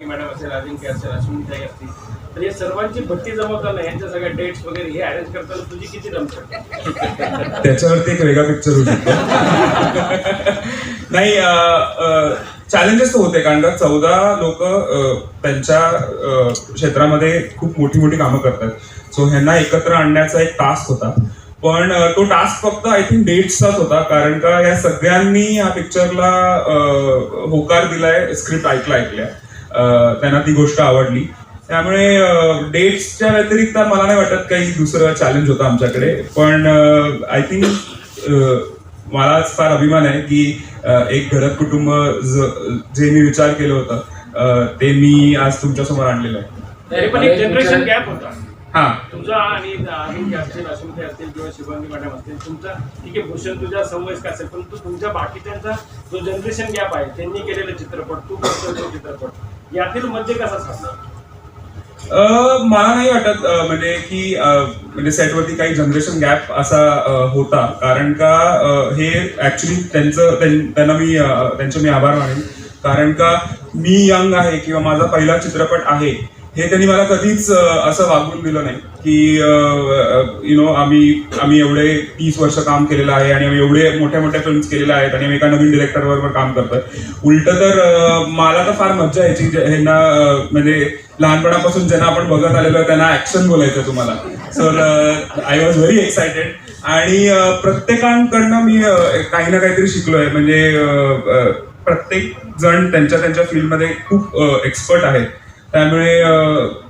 Madam असेल अजिंक्य असेल अश्विनीताई असतील. तर या सर्वांची भट्टी जमवताना यांच्या सगळ्या डेट्स वगैरे हे अरेंज करताना तुझी किती जमतात त्याच्यावरती एक वेगळा पिक्चर होऊ शकतो. नाही चॅलेंजेस तर होते कारण का चौदा लोक त्यांच्या क्षेत्रामध्ये खूप मोठी मोठी कामं करतात. सो ह्यांना एकत्र आणण्याचा एक टास्क होता. पण तो टास्क फक्त आय थिंक डेट्सचाच होता कारण का या सगळ्यांनी या पिक्चरला होकार दिलाय स्क्रिप्ट ऐकला ऐकल्या त्यांना ती गोष्ट आवडली. त्यामुळे डेट्सच्या व्यतिरिक्त मला नाही वाटत काही दुसरं चॅलेंज होतं आमच्याकडे. पण आय थिंक मलाच फार अभिमान आहे की एक घरत कुटुंब ज- मी विचार केलं होतं ते मी आज तुमच्यासमोर आणलेलं आहे. तरी पण एक जनरेशन गॅप होता. हा. तुझा आणि अजिंक्य असतील असतील किंवा शिवांगी मॅडम असतील तुमचा ठीक आहे भूषण तुझ्या समवयस्क असेल पण तू तुमच्या बाकीच्यांचा जो जनरेशन गॅप आहे त्यांनी केलेले चित्रपट तू चित्रपट? यातील म्हणजे मध्य कसा साधला मला नाही वाटत म्हणजे की म्हणजे सेटवरती काही जनरेशन गॅप असा होता. कारण का हे ऍक्च्युली त्यांचं त्यां- त्यांना मी त्यांचे मी आभार मानेन. कारण का मी यंग आहे किंवा माझा पहिला चित्रपट आहे. हे त्यांनी मला कधीच असं वागून दिलं नाही की यु नो आम्ही आम्ही एवढे तीस वर्ष काम केलेलं आहे आणि आम्ही एवढे मोठ्या मोठ्या फिल्म्स केलेल्या आहेत आणि आम्ही एका नवीन डिरेक्टर बरोबर काम करतोय. उलट तर मला तर फार मज्जा यायची ह्यांना म्हणजे लहानपणापासून ज्यांना आपण बघत आलेलो आहे त्यांना ऍक्शन बोलायचं तुम्हाला. Sir I was very excited आणि प्रत्येकांकडनं मी काही ना काहीतरी शिकलोय. म्हणजे प्रत्येक जण त्यांच्या त्यांच्या फील्डमध्ये खूप एक्सपर्ट आहेत. त्यामुळे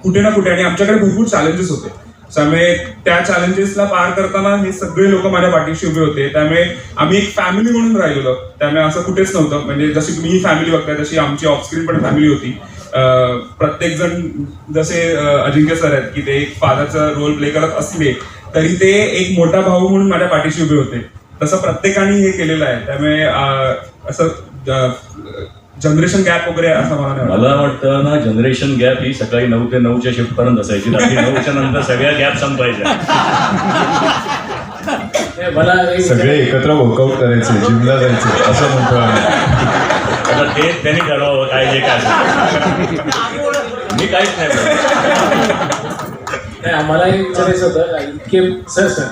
कुठे ना कुठे आणि आमच्याकडे भरपूर चॅलेंजेस होते. त्यामुळे त्या चॅलेंजेसला पार करताना हे सगळे लोक माझ्या पाठीशी उभे होते. त्यामुळे आम्ही एक फॅमिली म्हणून राहिलेलो. त्यामुळे असं कुठेच नव्हतं. म्हणजे जशी तुम्ही ही फॅमिली बघताय तशी आमची ऑफस्क्रीन पण फॅमिली होती. प्रत्येक जण जसे अजिंक्य सर आहेत की ते एक फादरचा रोल प्ले करत असले तरी ते एक मोठा भाऊ म्हणून माझ्या पाठीशी उभे होते. तसं प्रत्येकाने हे केलेलं आहे. त्यामुळे असं जनरेशन गॅप वगैरे असं मला वाटत. मला वाटतं ना जनरेशन गॅप ही सकाळी नऊ ते नऊच्या शिफ्ट पर्यंत असायची रात्री नऊच्या नंतर सगळ्या गॅप संपायच्या मला सगळे एकत्र वर्कआउट करायचे जिमला जायचे असं म्हणतो आम्ही आता ते त्यांनी ठरवावं काय जे काय. मी काहीच नाही बोलत. नाही, आम्हाला एक विचारायचं होतं इतके सर सर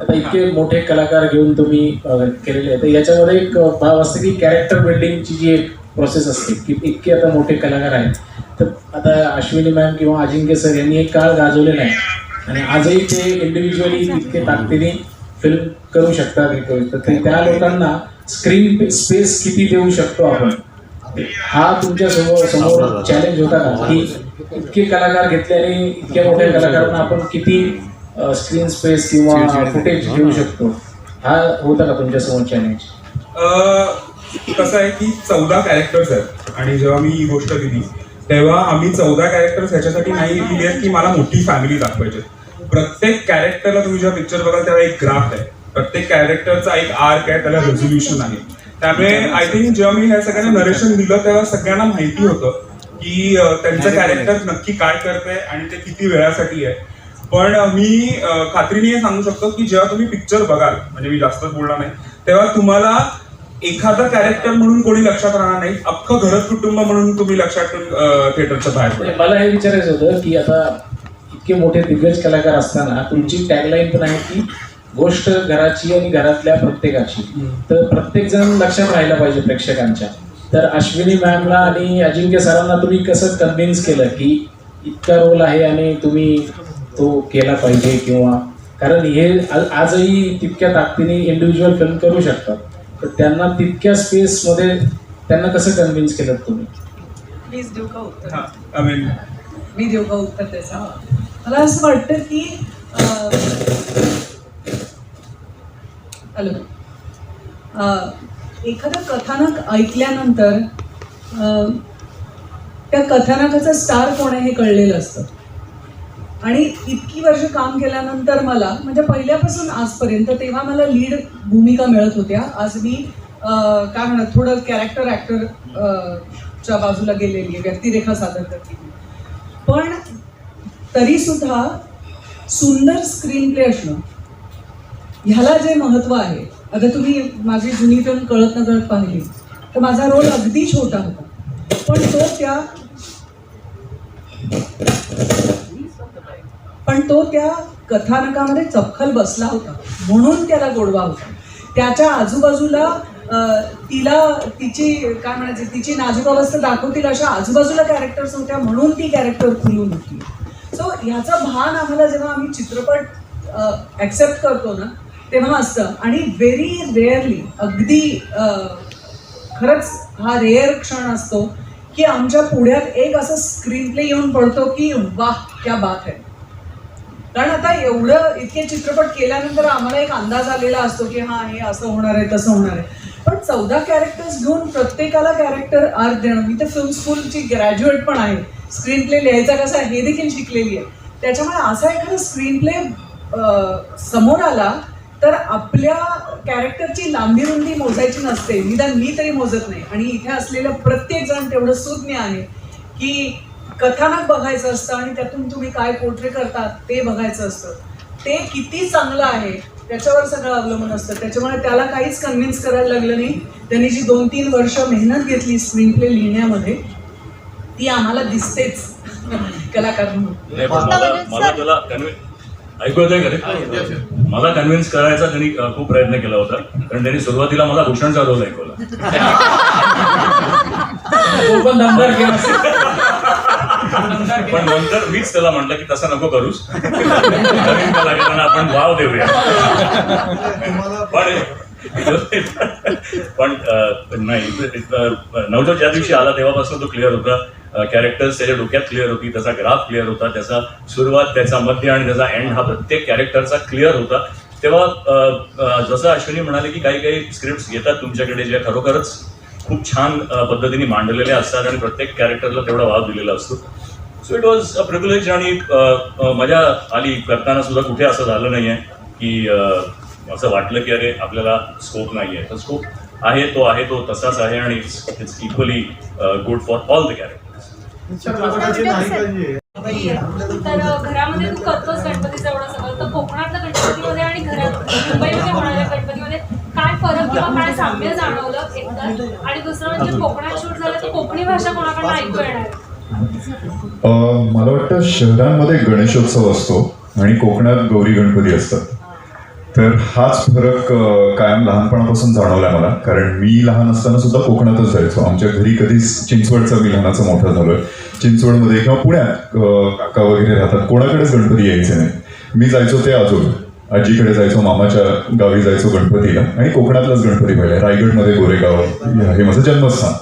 आता इतके मोठे कलाकार घेऊन तुम्ही केलेले आहे तर याच्यामध्ये एक भाव असतं की कॅरेक्टर बिल्डिंगची जी एक प्रोसेस असते. की इतके आता मोठे कलाकार आहेत. तर आता अश्विनी मॅम किंवा अजिंक्य सर यांनी एक काळ गाजवलेला आहे आणि आजही ते इंडिव्हिज्युअली इतके ताकदीने फिल्म करू शकतात हे करू- तर ते- त्या लोकांना स्क्रीन स्पेस किती देऊ शकतो आपण? हा तुमच्यासमोर समोर चॅलेंज होता का? की इतके कलाकार घेतले आणि इतक्या मोठ्या कलाकारांना आपण किती स्क्रीन स्पेस किंवा फुटेज देऊ शकतो. हा होता का तुमच्यासमोर चॅलेंज अ, कसं आहे की चौदा कॅरेक्टर्स आहेत. आणि जेव्हा मी ही गोष्ट दिली तेव्हा आम्ही चौदा कॅरेक्टर्स ह्याच्यासाठी नाही दिली आहेत की मला मोठी फॅमिली दाखवायची प्रत्येक कॅरेक्टरला तुम्ही जेव्हा पिक्चर बघाल तेव्हा एक ग्राफ आहे. प्रत्येक कॅरेक्टरचा एक आर्क आहे त्याला रेझोल्युशन आहे. त्यामुळे आय थिंक जेव्हा मी ह्या सगळ्यांना नरेशन दिलं तेव्हा सगळ्यांना माहिती होतं की त्यांचं कॅरेक्टर नक्की काय करतंय आणि ते किती वेळासाठी आहे. पण मी खात्रीने सांगू शकतो की जेव्हा तुम्ही पिक्चर बघाल म्हणजे मी जास्त बोलणार नाही तेव्हा तुम्हाला एखादं कॅरेक्टर म्हणून कोणी लक्षात राहणार नाही. अख्खं घरत कुटुंब म्हणून तुम्ही लक्षात ठेवून थिएटरच्या बाहेर पडाल. मला हे विचारायचं होतं की आता इतके मोठे दिग्गज कलाकार असताना तुमची टॅगलाईन पण आहे की गोष्ट घराची आणि घरातल्या प्रत्येकाची. तर प्रत्येक जण लक्षात राहायला पाहिजे प्रेक्षकांच्या. तर अश्विनी मॅमला आणि अजिंक्य सरांना तुम्ही कसं कन्व्हिन्स केलं की इतका रोल आहे आणि तुम्ही तो केला पाहिजे किंवा कारण हे आ- आजही तितक्या ताकदीने इंडिव्हिज्युअल फिल्म करू शकतात. तर त्यांना तितक्या स्पेसमध्ये त्यांना कसं कन्व्हिन्स केलं तुम्ही? प्लीज देऊ का उत्तर? हा, mean, मी देऊ का उत्तर त्याचं? मला असं वाटतं की हॅलो. एखादं कथानक ऐकल्यानंतर अं, त्या कथानकाचा स्टार कोण आहे हे कळलेलं असतं. आणि इतकी वर्ष काम केल्यानंतर मला म्हणजे पहिल्यापासून आजपर्यंत तेव्हा मला लीड भूमिका मिळत होत्या. आज मी काय म्हणत थोडं कॅरेक्टर ॲक्टर च्या बाजूला गेलेली आहे व्यक्तिरेखा सादर करते. पण तरीसुद्धा सुंदर स्क्रीन प्ले असणं ह्याला जे महत्त्व आहे आता तुम्ही माझी जुनी फिल्म कळत न कळत पाहिली तर माझा रोल अगदी छोटा होता. पण तो त्या पण तो त्या कथानकामध्ये चपखल बसला होता. म्हणून त्याला गोडवा होता. त्याच्या आजूबाजूला तिला तिची काय म्हणायचे तिची नाजूक अवस्था दाखवतील अशा आजूबाजूला कॅरेक्टर्स होत्या म्हणून ती कॅरेक्टर खुलून होती. सो ह्याचं भान आम्हाला जेव्हा आम्ही चित्रपट ॲक्सेप्ट करतो ना तेव्हा असतं. आणि व्हेरी रेअरली अगदी खरंच हा रेअर क्षण असतो की आमच्या पुढ्यात एक असं स्क्रीन प्ले येऊन पडतो की वाह क्या बात आहे कारण आता एवढं इतके चित्रपट केल्यानंतर आम्हाला एक अंदाज आलेला असतो की हा हे असं होणार आहे तसं होणार आहे. पण चौदा कॅरेक्टर्स घेऊन प्रत्येकाला कॅरेक्टर आर्ट देणं मी तर फिल्म स्कूलची ग्रॅज्युएट पण आहे. स्क्रीन प्ले लिहायचा कसा आहे हे देखील शिकलेली आहे. त्याच्यामुळे असा एखादा स्क्रीन प्ले समोर आला तर आपल्या कॅरेक्टरची लांबी रुंदी मोजायची नसते. निदान मी तरी मोजत नाही. आणि इथे असलेलं प्रत्येक जण तेवढं सुज्ञ आहे की कथानक बघायचं असतं आणि त्यातून तुम्ही काय पोर्ट्रे करतात ते बघायचं असतं. ते किती चांगलं आहे त्याच्यावर सगळं अवलंबून असतं. त्याच्यामुळे त्याला काहीच कन्व्हिन्स करायला लागलं नाही. त्यांनी जी दोन तीन वर्ष मेहनत घेतली स्क्रीन प्ले लिहिण्यामध्ये ती आम्हाला दिसतेच. कलाकार म्हणून. ऐकू? मला कन्व्हिन्स करायचा त्यांनी खूप प्रयत्न केला होता. कारण त्यांनी सुरुवातीला मला भूषणचा रोल ऐकवला. पण नंतर मीच त्याला म्हटलं की तसं नको करूस. नवीन कलाकारांना आपण वाव देऊया. पण पण नाही नवजोत ज्या दिवशी आला तेव्हापासून तो क्लिअर होता. कॅरेक्टर्स त्याच्या डोक्यात क्लिअर होती त्याचा ग्राफ क्लिअर होता त्याचा सुरुवात त्याचा मध्य आणि त्याचा एंड हा प्रत्येक कॅरेक्टरचा क्लिअर होता. तेव्हा जसं अश्विनी म्हणाले की काही काही स्क्रिप्ट येतात तुमच्याकडे ज्या खरोखरच खूप छान पद्धतीने मांडलेल्या असतात आणि प्रत्येक कॅरेक्टरला तेवढा वाव दिलेला असतो. So it was a privilege आणि मजा आली. करताना सुद्धा कुठे असं झालं नाहीये की अ, असं वाटलं की अरे आपल्याला स्कोप नाही आहे तर स्कोप आहे तो आहे तो तसाच आहे आणि it's equally good for all the characters तर अ, घरामध्ये तू करतोस गणपतीचं एवढं सगळं. तर कोकणातल्या गणपतीमध्ये आणि घरात मुंबईमध्ये होणाऱ्या गणपतीमध्ये काय फरक किंवा काय साम्य जाणवलं एकतर? आणि दुसरं म्हणजे कोकणात शूट झालं तर कोकणी भाषा कोणाकडनं ऐकू येणार? आहे? मला वाटतं शहरांमध्ये गणेशोत्सव असतो आणि कोकणात गौरी गणपती असतात. तर हाच फरक कायम लहानपणापासून जाणवलाय मला. कारण मी लहान असताना सुद्धा कोकणातच जायचो. आमच्या घरी कधीच चिंचवडचा मी लहानाचा मोठा झालोय चिंचवडमध्ये किंवा पुण्यात काका वगैरे राहतात. कोणाकडेच गणपती यायचे नाही. मी जायचो ते आजोब आजीकडे जायचो मामाच्या गावी जायचो गणपतीला. आणि कोकणातलाच गणपती पाहिला. रायगडमध्ये गोरेगाव हे माझं जन्मस्थान.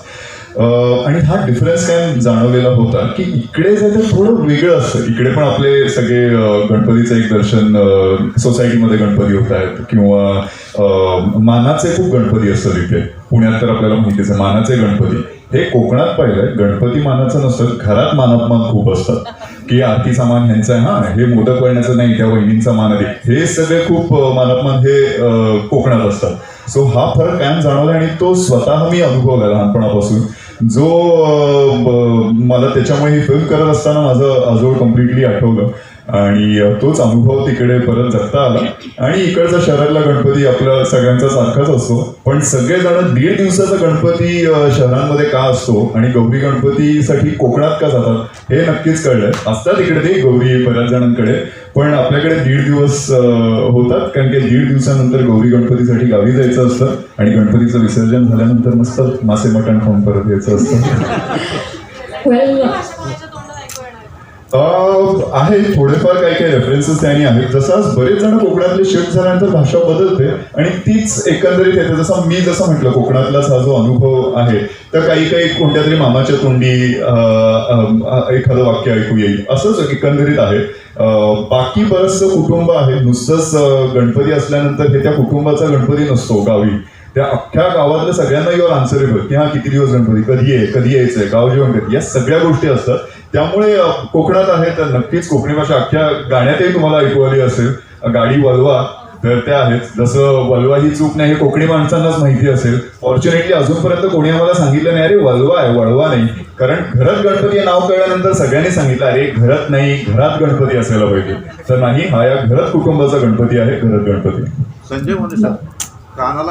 आणि हा डिफरन्स काय जाणवलेला होता की इकडे जे ते थोडं वेगळं असतं. इकडे पण आपले सगळे गणपतीचं एक दर्शन सोसायटीमध्ये गणपती होत आहेत किंवा मानाचे खूप गणपती असतात इथे. पुण्यात तर आपल्याला माहितीच आहे मानाचे गणपती. हे कोकणात पाहिलंय. गणपती मानाचं नसतं घरात मानापमान खूप असतात. की आरती सामान ह्यांचा आहे हा हे मोदक वळण्याचं नाही त्या वहिनींचा मान हे सगळे खूप मानापमान हे कोकणात असतात. सो हा फरक कायम जाणवला आणि तो स्वतः मी अनुभवला लहानपणापासून. जो मला त्याच्यामुळे ही फिल्म करत असताना माझं आजोळ कम्प्लिटली आठवलं. आणि तोच अनुभव तिकडे परत जगता आला. आणि इकडचा शहरातला गणपती आपला सगळ्यांचा सारखाच असतो. पण सगळेजण दीड दिवसाचा गणपती शहरांमध्ये का असतो आणि गौरी गणपतीसाठी कोकणात का जातात हे नक्कीच कळलंय. असतात इकडे ते गौरी बऱ्याच जणांकडे. पण आपल्याकडे दीड दिवस होतात. कारण की दीड दिवसानंतर गौरी गणपतीसाठी गावी जायचं असतं आणि गणपतीचं विसर्जन झाल्यानंतर मस्त मासे मटण खाऊन परत यायचं असतं कोकणी भाषा कोणाच्या तोंडात ऐकू येणार आहे? थोडेफार काही काही रेफरन्सेस त्यांनी आहेत जसं आज बरेच जण कोकणातले शिफ्ट झाल्यानंतर भाषा बदलते आणि तीच एकंदरीत येते. जसं मी जसं म्हटलं कोकणातलाच हा जो अनुभव आहे तर काही काही कोणत्या तरी मामाच्या तोंडी अं, एखादं वाक्य ऐकू येईल. असंच एकंदरीत आहे. बाकी बरंचसं कुटुंब आहे नुसतंच गणपती असल्यानंतर हे त्या कुटुंबाचा गणपती नसतो गावी. त्या अख्ख्या गावातल्या सगळ्यांना युअर आन्सरेबल की हा किती दिवस गणपती कधी आहे कधी यायचंय गाव जेवण कधी या सगळ्या गोष्टी असतात. त्यामुळे कोकणात आहे तर नक्कीच कोकणी भाषा अख्ख्या गाण्यातही तुम्हाला ऐकू आली असेल. गाडी वलवा तर त्या आहेत. जसं वलवा ही चूक नाही हे कोकणी माणसांनाच माहिती असेल. फॉर्च्युनेटली अजूनपर्यंत कोणी आम्हाला सांगितलं नाही अरे वलवा आहे वळवा नाही. कारण घरात गणपती नाव कळल्यानंतर सगळ्यांनी सांगितलं अरे घरात नाही घरात गणपती असायला पाहिजे. तर नाही हा या घरात कुटुंबाचा गणपती आहे घरात गणपती. संजय मोरे सर कानाला